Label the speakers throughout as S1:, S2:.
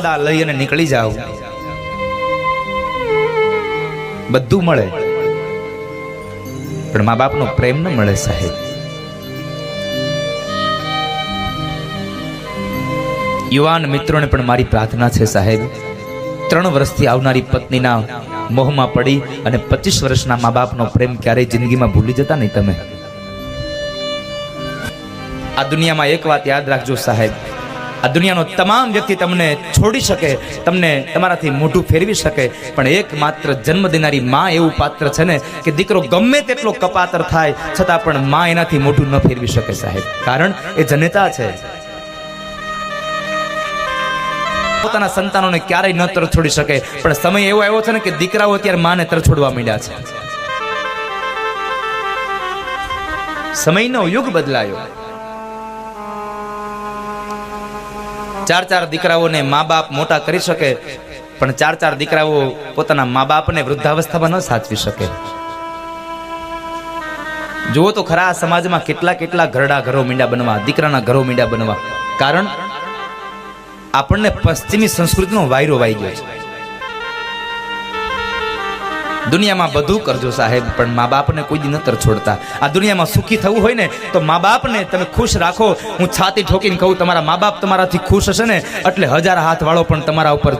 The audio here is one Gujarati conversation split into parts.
S1: સંપદા લઈ અને નીકળી જાઓ. બધું મળે. પણ મા બાપનો પ્રેમ ન મળે સાહેબ. યુવાન મિત્રોને પણ મારી પ્રાર્થના છે સાહેબ. ત્રણ વર્ષથી આવનારી પત્નીના મોહમાં પડી અને પચીસ વર્ષના મા બાપનો પ્રેમ ક્યારેય જિંદગીમાં ભૂલી જતા નહીં તમે. આ દુનિયામાં એક વાત યાદ રાખજો સાહેબ. આ દુનિયાનો તમામ વ્યક્તિ તમને છોડી શકે, તમને તમારાથી મોઢું ફેરવી શકે. પણ એક માત્ર જન્મ દેનારી માં એવું પાત્ર છે ને કે દીકરો ગમે તેટલો કપાતર થાય, છતાં પણ માં એનાથી મોઢું ન ફેરવી શકે સાહેબ. કારણ એ જનેતા છે. પોતાના સંતાનોને ક્યારેય ન તરછોડી શકે. પણ સમય એવો આવ્યો છે ને કે દીકરાઓ અત્યારે માને તરછોડવા માંડ્યા છે. સમયનો યુગ બદલાયો. ચાર ચાર દીકરાઓને મા બાપ મોટા કરી શકે, પણ ચાર ચાર દીકરાઓ પોતાના મા બાપને વૃદ્ધાવસ્થામાં ન સાચવી શકે. જુઓ તો ખરા સમાજમાં કેટલા કેટલા ઘરડા ઘરો મીંડા બનવા, દીકરાના ઘરો મીંડા બનવા. કારણ, આપણને પશ્ચિમી સંસ્કૃતિનો વાયરો વાઈ ગયો છે. દુનિયામાં બધું કરજો સાહેબ, પણ મા બાપને કોઈ દી નતર છોડતા. આ દુનિયામાં સુખી થવું હોય ને, તો મા બાપને તમે ખુશ રાખો. હું છાતી ઠોકીને કહું, તમારા મા બાપ તમારાથી ખુશ હશે ને, એટલે હજાર હાથવાળો પણ તમારા ઉપર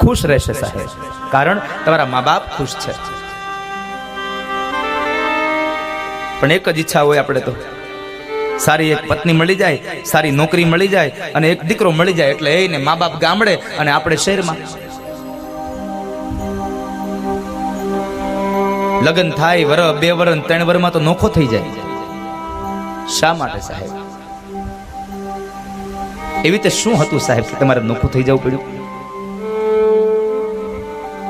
S1: ખુશ રહેશે સાહેબ. કારણ તમારા મા બાપ ખુશ છે. પણ એક જ ઈચ્છા હોય આપણે તો. સારી એક પત્ની મળી જાય, સારી નોકરી મળી જાય, અને એક દીકરો મળી જાય, એટલે એને મા બાપ ગામડે અને આપણે શહેરમાં. લગ્ન થાય, વર, બે વર ત્રણ વરમાં તો નોખો થઈ જાય. શા માટે સાહેબ? એવી રીતે શું હતું સાહેબ કે તમારે નોખું થઈ જવું પડ્યું?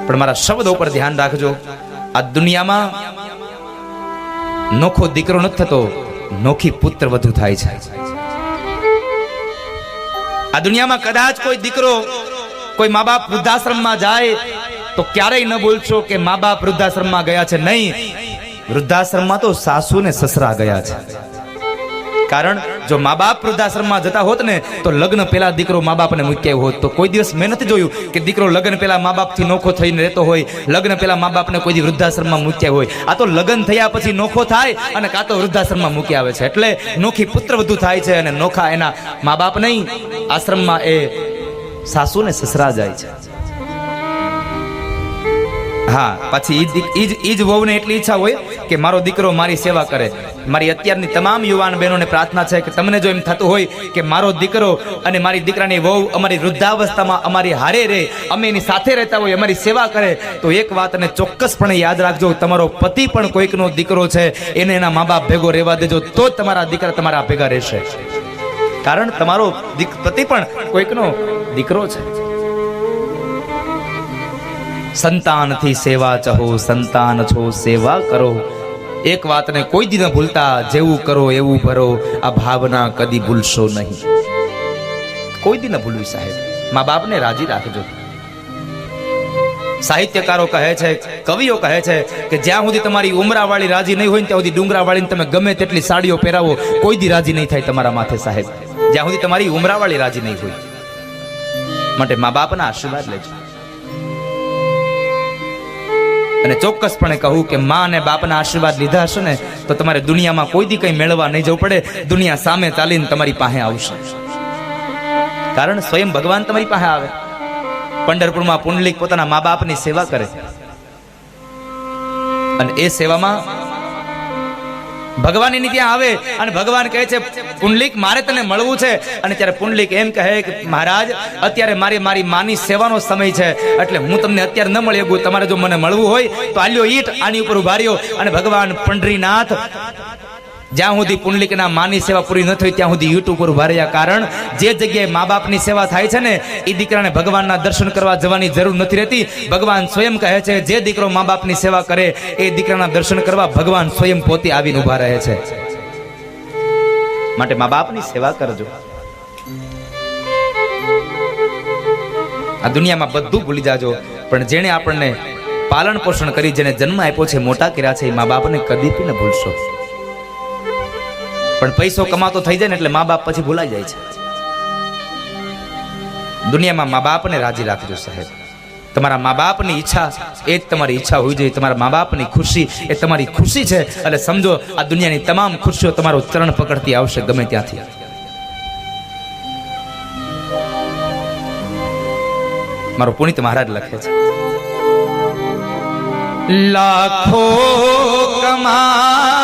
S1: પણ મારા શબ્દો ઉપર ધ્યાન રાખજો. આ દુનિયામાં નોખો દીકરો નથી થતો, નોખી પુત્ર વધુ થાય છે. આ દુનિયામાં કદાચ કોઈ દીકરો કોઈ મા બાપ વૃદ્ધાશ્રમમાં જાય તો ક્યારેય ન બોલશો કે મા બાપ વૃદ્ધાશ્રમમાં ગયા છે? નહીં. વૃદ્ધાશ્રમમાં તો સાસુ ને સસરા ગયા છે. કારણ જો મા બાપ વૃદ્ધાશ્રમમાં જતા હોત ને, તો લગ્ન પહેલા દીકરો મા બાપને મૂક્યા હોત. તો કોઈ દિવસ મેં નથી જોયું કે દીકરો લગ્ન પહેલા મા બાપથી નોખો થઈને રહેતો હોય, લગ્ન પહેલા મા બાપને કોઈ વૃદ્ધાશ્રમમાં મૂક્યા હોય. આ તો લગ્ન થયા પછી નોખો થાય અને કાં તો વૃદ્ધાશ્રમમાં મૂકી આવે છે. એટલે નોખી પુત્ર વધુ થાય છે અને નોખા એના મા બાપ નહીં. આશ્રમમાં એ સાસુ ને સસરા જાય છે. હા, પછી એ જ એ જ વહુને એટલી ઈચ્છા હોય કે મારો દીકરો મારી સેવા કરે. મારી અત્યારની તમામ યુવાન બહેનોને પ્રાર્થના છે કે તમને જો એમ થતું હોય કે મારો દીકરો અને મારી દીકરાની વહુ અમારી વૃદ્ધાવસ્થામાં અમારી હારે રહે, અમે એની સાથે રહેતા હોય, અમારી સેવા કરે, તો એક વાતને ચોક્કસપણે યાદ રાખજો, તમારો પતિ પણ કોઈકનો દીકરો છે, એને એના મા બાપ ભેગો રહેવા દેજો, તો જ તમારા દીકરા તમારા ભેગા રહેશે. કારણ તમારો પતિ પણ કોઈકનો દીકરો છે. સંતાનથી સેવા ચહો, સંતાન છો, સેવા કરો. એક વાતને કોઈ દી ન ભૂલતા, જેવું કરો, એવું ભરો, આ ભાવના કદી ભૂલશો નહીં. કોઈ દી ન ભૂલવી સાહેબ, મા બાપને રાજી રાખજો. સાહિત્યકારો કહે છે, કવિઓ કહે છે કે જ્યાં સુધી તમારી ઉમરાવાળી રાજી નહીં હોય ત્યાં સુધી ડુંગરાવાળીને તમે ગમે તેટલી સાડીઓ પહેરાવો, કોઈ દી રાજી નહીં થાય તમારા માથે સાહેબ. જ્યાં સુધી તમારી ઉમરાવાળી રાજી નહીં હોય. માટે મા બાપના આશીર્વાદ લેજો. અને ચોક્કસપણે કહું કે મા અને બાપના આશીર્વાદ લીધા હશે ને, તો તમારે દુનિયામાં કોઈ દી કંઈ મેળવવા નહીં જવું પડે. દુનિયા સામે ચાલીને તમારી પાસે આવશે. કારણ સ્વયં ભગવાન તમારી પાસે આવે. પંઢરપુરમાં પુંડલિક પોતાના મા બાપની સેવા કરે. અને એ સેવામાં ભગવાન એની ત્યાં આવે અને ભગવાન કહે છે, પુંડલિક, મારે તને મળવું છે. અને ત્યારે પુંડલિક એમ કહે કે, મહારાજ, અત્યારે મારી મારી માની સેવાનો સમય છે. એટલે હું તમને અત્યારે ન મળી શકું તમારે જો મને મળવું હોય, તો આલ્યો ઈટ આની ઉપર ઉભાર્યો અને ભગવાન પંડરીનાથ જ્યાં સુધી પુંડલિકના માની સેવા પૂરી ન થઈ ત્યાં સુધી યુટ્યુબ પર ઊભા કારણ જે જગ્યાએ મા બાપની સેવા થાય છે ને એ દીકરાને ભગવાનના દર્શન કરવા જવાની જરૂર નથી રહેતી. ભગવાન સ્વયં કહે છે, જે દીકરો મા બાપની સેવા કરે, એ દીકરાના દર્શન કરવા ભગવાન સ્વયં પોતે આવીને ઊભા રહે છે. માટે મા બાપની સેવા કરજો. આ દુનિયામાં બધું ભૂલી જાજો. પણ જેણે આપણને પાલન પોષણ કરી, જેને જન્મ આપ્યો છે, મોટા કર્યા છે, એ મા બાપને કદી ન ભૂલશો. પણ પૈસો કમાતો થઈ જાય ને એટલે મા બાપ પછી ભૂલાઈ જાય છે. દુનિયામાં મા બાપને રાજી રાખજો સાહેબ. તમારા મા બાપની ઈચ્છા એ જ તમારી ઈચ્છા હોવી જોઈએ. તમારા મા બાપની ખુશી એ તમારી ખુશી છે. એટલે સમજો, આ દુનિયાની તમામ ખુશીઓ તમારો ચરણ પકડતી આવશે ગમે ત્યાંથી. મારો પુનિત મહારાજ લખે છે. લાખો કમાતા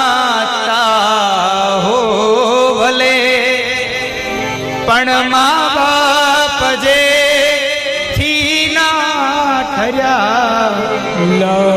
S1: પણ મા બાપ જે થી ના ઠર્યા.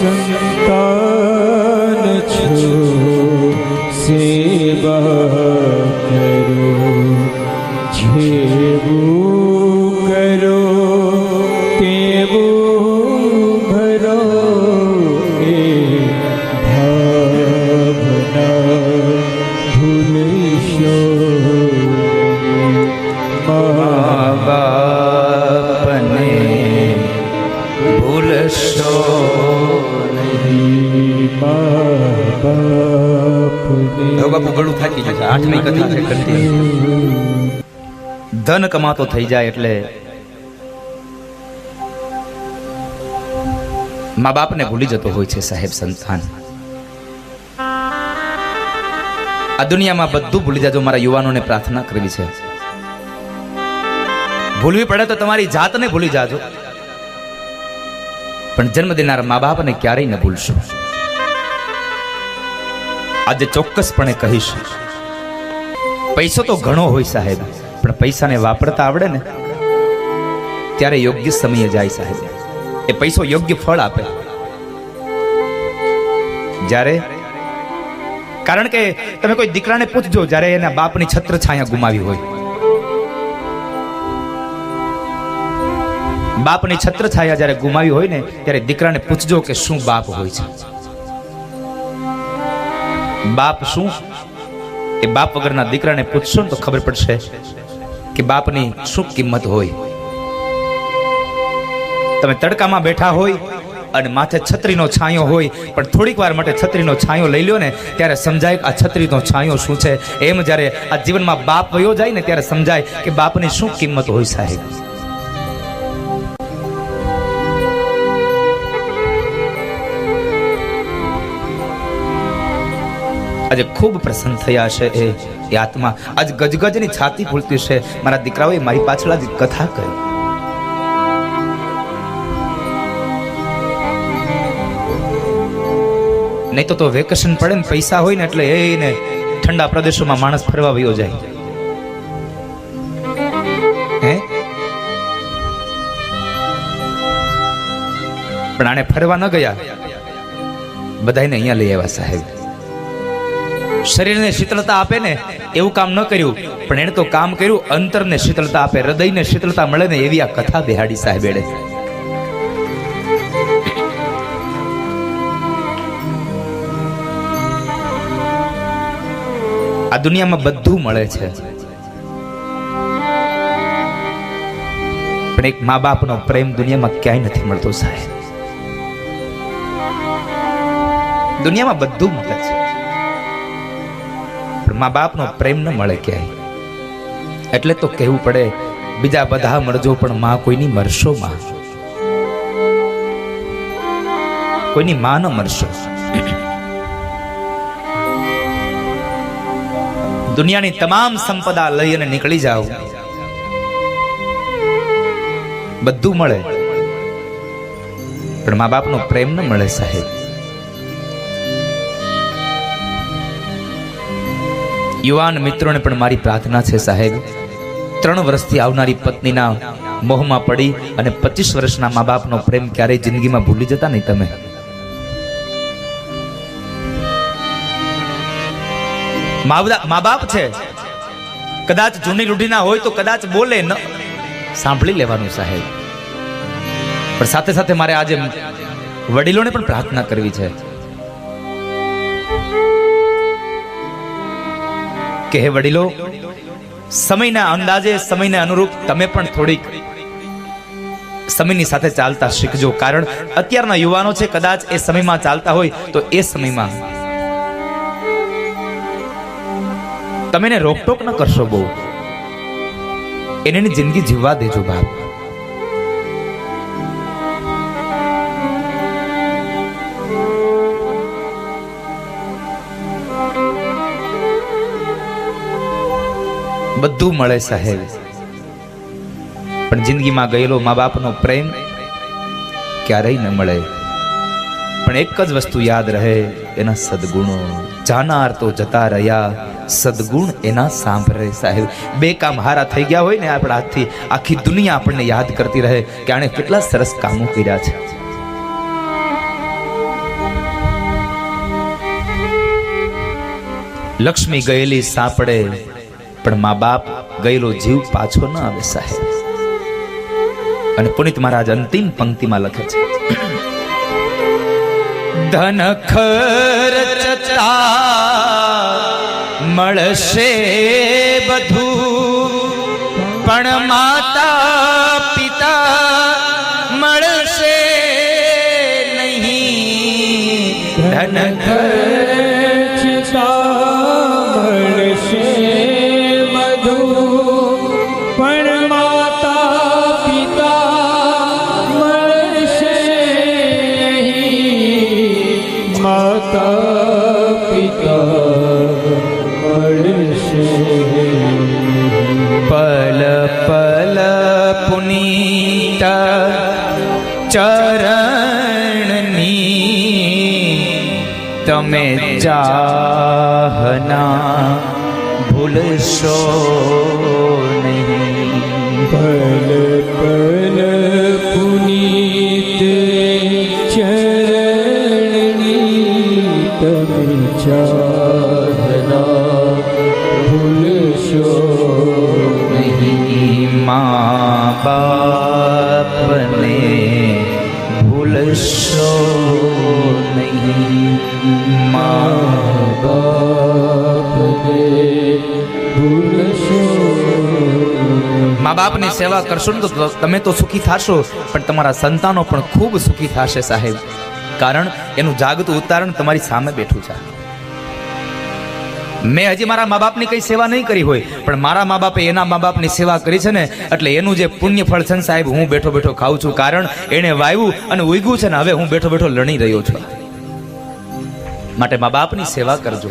S2: સંતાન
S1: કમાતો થઈ જાય એટલે મા બાપને ભૂલી જતો હોય છે સાહેબ સંતાન. આ દુનિયામાં બધું ભૂલી જાજો, મારા યુવાનોને પ્રાર્થના કરવી છે. ભૂલવી પડે તો તમારી જાતને ભૂલી જાજો. પણ જન્મ દેનારા મા બાપને ક્યારેય ન ભૂલશો. આજે ચોક્કસપણે કહીશ, પૈસો તો ઘણો હોય સાહેબ. પણ પૈસાને વાપરતા આવડે ને, ત્યારે યોગ્ય સમયે જાય સાહેબ. એ પૈસો યોગ્ય ફળ આપે. જ્યારે, કારણ કે તમે કોઈ દીકરાને પૂછજો જ્યારે એના બાપની છત્ર છાયા ગુમાવી હોય. બાપની છત્ર છાયા જ્યારે ગુમાવી હોય ને, ત્યારે દીકરાને પૂછજો કે શું બાપ હોય છે. બાપ શું? એ બાપ વગરના દીકરાને પૂછશો ને તો ખબર પડશે. કે બાપની શું કિંમત હોય? તમે તડકામાં બેઠા હોય અને માથે છત્રીનો છાંયો હોય, પણ થોડીક વાર માટે છત્રીનો છાંયો લઈ લ્યો ને, ત્યારે સમજાય આ છત્રીનો છાંયો શું છે? એમ જ્યારે આ જીવનમાં બાપ વયો જાય ને, ત્યારે સમજાય કે બાપની શું કિંમત હોય સાહેબ? આજે ખૂબ પ્રસન્ન થયા છે એ આત્મા આજ ગજગજની છાતી ફૂલતી છે. મારા દીકરાઓએ મારી પાછળ જ કથા કરી. નહીં તો તો વેકેશન પડે ને પૈસા હોય ને એટલે એને ઠંડા પ્રદેશોમાં માણસ ફરવા વયો જાય. હે? પણ આને ફરવા ન ગયા. બધાને અહીંયા લઈ આવ્યા સાહેબ. શરીરને શીતળતા આપે ને એવું કામ ન કર્યું. પણ એણે તો કામ કર્યું, અંતરને શીતળતા આપે, હૃદયને શીતળતા મળે ને એવી આ કથા બિહાડી સાહેબ એડે આ દુનિયામાં બધું મળે છે. પણ એક મા બાપનો પ્રેમ દુનિયામાં ક્યાંય નથી મળતો સાહેબ. દુનિયામાં બધું મળે છે. મા બાપનો પ્રેમ ન મળે ક્યાંય. એટલે તો કહેવું પડે, બીજા બધા મળજો પણ માં કોઈની મરશો માં? કોઈની માં ન મરશો? દુનિયાની તમામ સંપદા લઈ અને નીકળી જાઓ. બધું મળે. પણ મા બાપનો પ્રેમ ન મળે સાહેબ. યુવાન મિત્રોને પણ મારી પ્રાર્થના છે, સાહેબ. ત્રણ વર્ષથી આવનારી પત્નીના મોહમાં પડી અને પચીસ વર્ષના મા બાપનો પ્રેમ ક્યારેય જિંદગીમાં ભૂલી જતા નહીં તમે. મા બાપ છે. કદાચ જૂની રૂઢીના હોય તો કદાચ બોલે ન સાંભળી લેવાનું, સાહેબ. પણ સાથે સાથે મારે આજે વડીલોને પણ પ્રાર્થના કરવી છે. કે હે વડીલો, સમયના અંદાજે, સમયને અનુરૂપ તમે પણ થોડીક સમયની સાથે ચાલતા શીખજો. કારણ અત્યારના યુવાનો છે, કદાચ એ સમયમાં ચાલતા હોય તો એ સમયમાં તમે રોકટોક ન કરશો બહુ. એની જિંદગી જીવવા દેજો બાપ. બધું મળે સાહેબ. પણ જિંદગીમાં ગયેલો મા બાપનો પ્રેમ ક્યારેય ન મળે. પણ એક જ વસ્તુ યાદ રહે, એના સદગુણો. જાનાર તો જતા રહ્યા, સદગુણ એના સાંભળે સાહેબ. બે કામ હારા થઈ ગયા હોય ને આપણા હાથથી, આખી દુનિયા આપણને યાદ કરતી રહે કે આણે કેટલા સરસ કામો કર્યા છે. લક્ષ્મી ગયેલી સાંપડે પણ મા બાપ ગયેલો જીવ પાછો ન આવે સાહેબ. અને પુનિત મહારાજ અંતિમ પંક્તિમાં લખે છે. ધન ખર્ચતા મળશે બધું, પણ માતા પિતા મળશે નહીં. ધન
S2: ખર્ચતા
S1: ચરણની તમે ચાહના ભૂલશો નહીં
S2: પલ પલ પુનીત ચરણની તમે ચાહના ભૂલશો
S1: નહીં મા બાપને ભૂલશો નહીં મા
S2: બાપની
S1: સેવા કરશો ને તો તમે તો સુખી થશો, પણ તમારા સંતાનો પણ ખૂબ સુખી થશે સાહેબ. કારણ એનું જાગતું ઉતારણ તમારી સામે બેઠું છે. મેં હજી મારા મા બાપની કઈ સેવા નહીં કરી હોય, પણ મારા મા બાપે એના મા બાપની સેવા કરી છે ને, એટલે એનું જે પુણ્ય ફળ છે સાહેબ, હું બેઠો બેઠો ખાઉં છું, કારણ એને વાવ્યું અને ઉગ્યું છે ને, હવે હું બેઠો બેઠો લણી રહ્યો છું. માટે મા બાપની સેવા કરજો.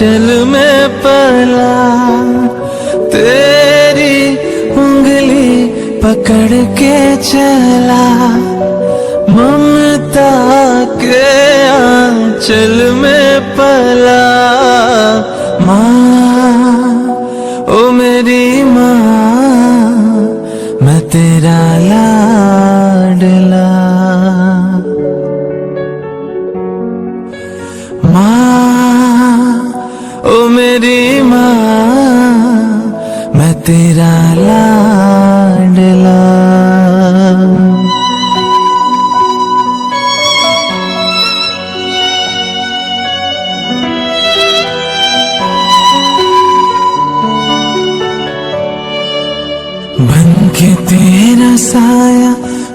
S3: आंचल में पला तेरी उंगली पकड़ के चला ममता ममता के आंचल में पला माँ साया,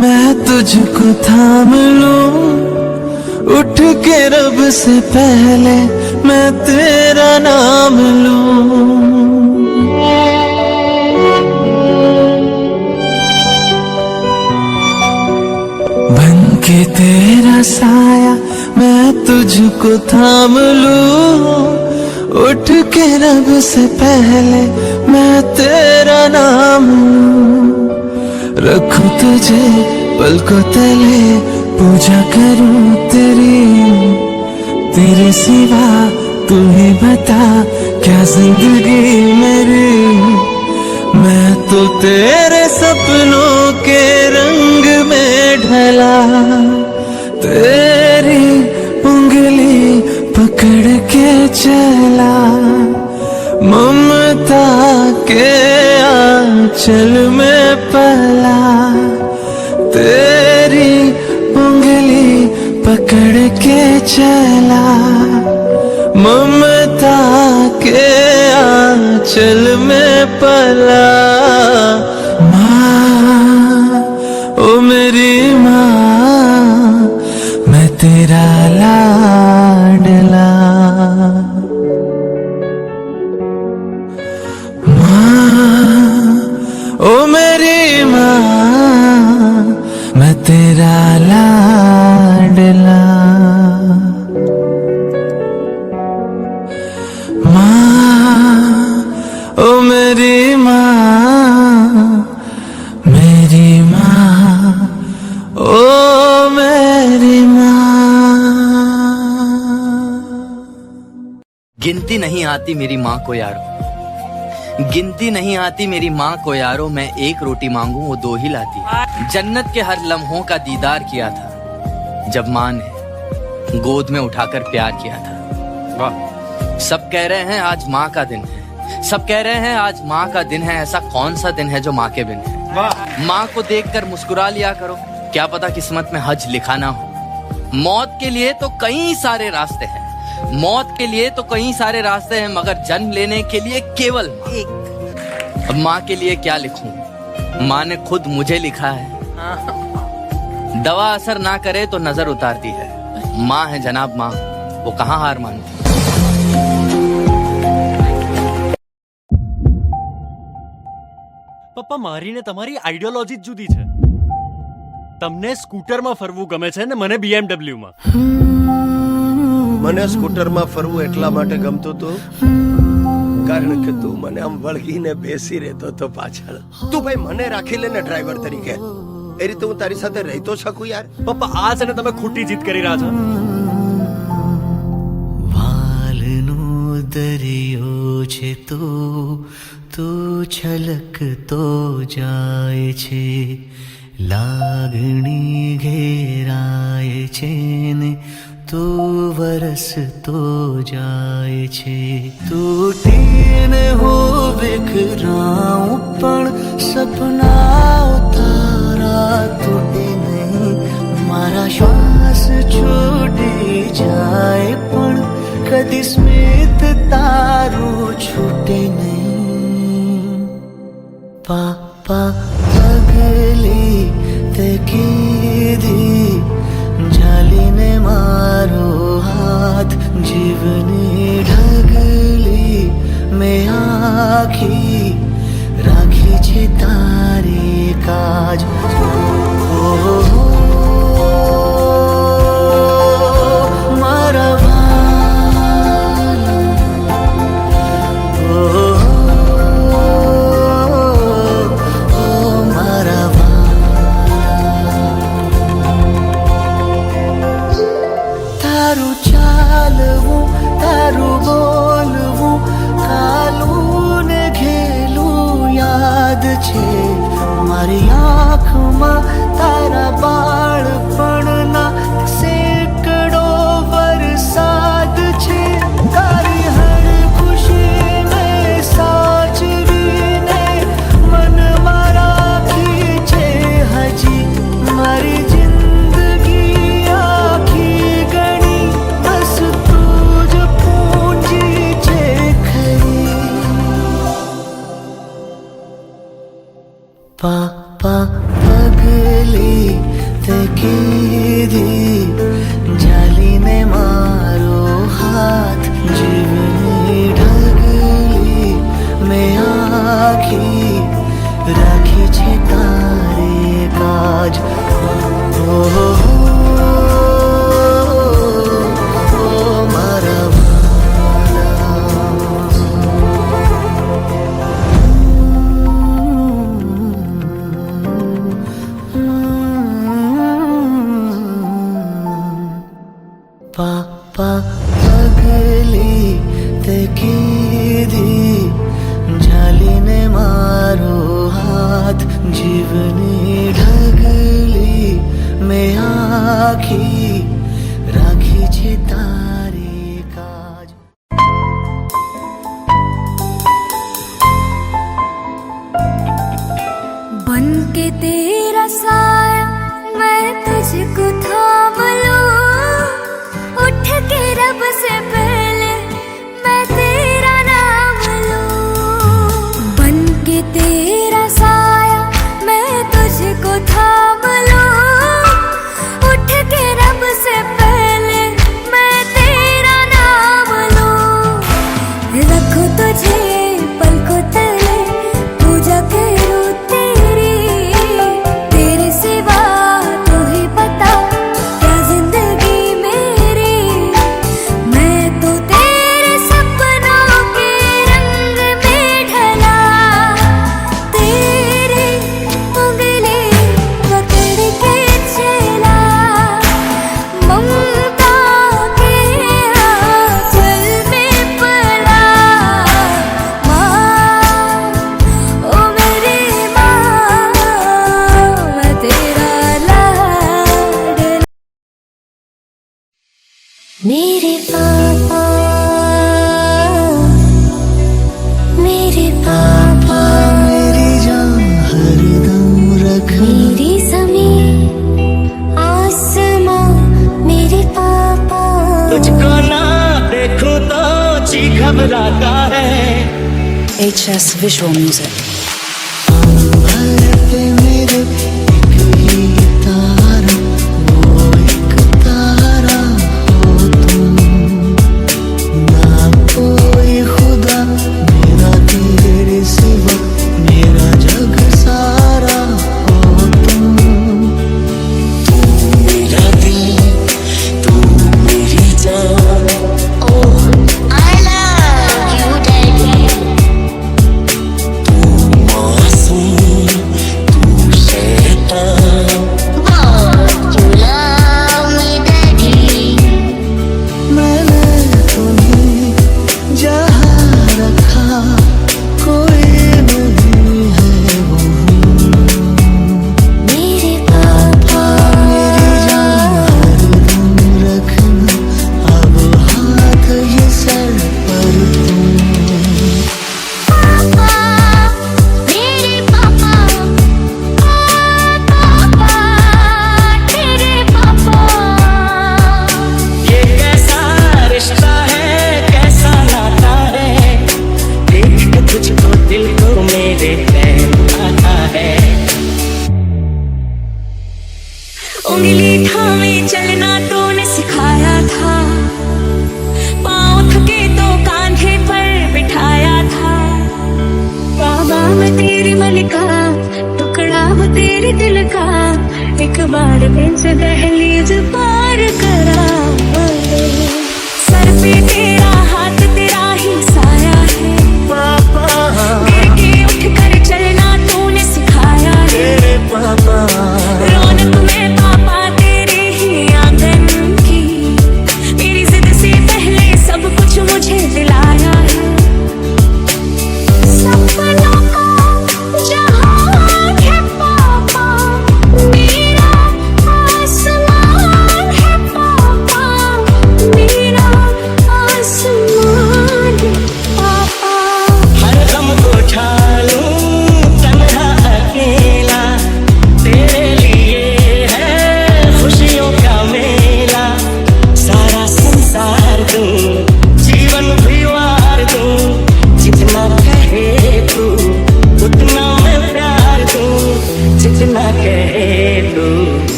S3: मैं तुझको थाम लूँ। उठ के रब से पहले मैं तेरा नाम लूँ। बन के तेरा साया, मैं तुझको थाम लूँ। उठ के रब से पहले मैं तेरा नाम लूँ। रखूं तुझे पलकों तले पूजा करूं तेरी तेरे सिवा तू ही बता क्या जिंदगी मेरी मैं तो तेरे सपनों के रंग में ढला तेरी उंगली पकड़ के चला ममता के आंचल में पला तेरी उंगली पकड़ के चला ममता के आंचल में पला
S4: नहीं आती मेरी माँ को यारो। गिनती नहीं आती मेरी माँ को यारो मैं एक रोटी मांगू वो दो ही लाती जन्नत के हर लम्हों का दीदार किया था जब माँ ने गोद में उठाकर प्यार किया था। सब कह रहे हैं आज माँ का दिन है। सब कह रहे हैं आज माँ का दिन है। ऐसा कौन सा दिन है जो माँ के बिन है? माँ को देखकर मुस्कुरा लिया करो। क्या पता किस्मत में हज लिखा ना हो। मौत के लिए तो कई सारे रास्ते हैं। मौत के लिए तो कई सारे रास्ते हैं मगर जन्म लेने के लिए केवल माँ। अब माँ के लिए क्या लिखूं माँ ने खुद मुझे लिखा है दवा असर ना करे तो नजर उतारती है माँ है जनाब माँ वो कहाँ हार मानती
S5: પપ્પા મારી ને તમારી આઈડિયોલોજી જ જુદી છે તમને સ્કૂટરમાં ફરવું ગમે છે ને મને BMW માં
S6: મને સ્કૂટરમાં ફરવું એટલા માટે ગમતું હતું કારણ કે તું મને આમ વળગીને બેસી રહેતો હતો પાછળ. તું ભાઈ મને રાખી લે ને ડ્રાઈવર તરીકે. એ રીતે હું તારી સાથે રહી તો શકું યાર?
S5: પપ્પા, આ છે ને તમે ખોટી જીત કરી રહ્યા છો.
S3: વાલનો દરિયો છે તો તો છલકતો જાય છે. લાગણી ઘેરાય છે ને તો વરસતો જાય છે. તૂટીને હું વિખરાઉં પણ સપના તારા તૂટી નહીં મારા શ્વાસ છૂટી જાય પણ કદી સ્મિત તારું છૂટે નહીં. પાપા પગલી તે કીધી જાલીને મારો હાથ જીવની ઢગલી મેં આખી રાખી છે તારી કાજ.
S7: बन के तेरा साया मैं तुझको था बोलू उठ के रब से
S8: पे H
S9: S Visual Music.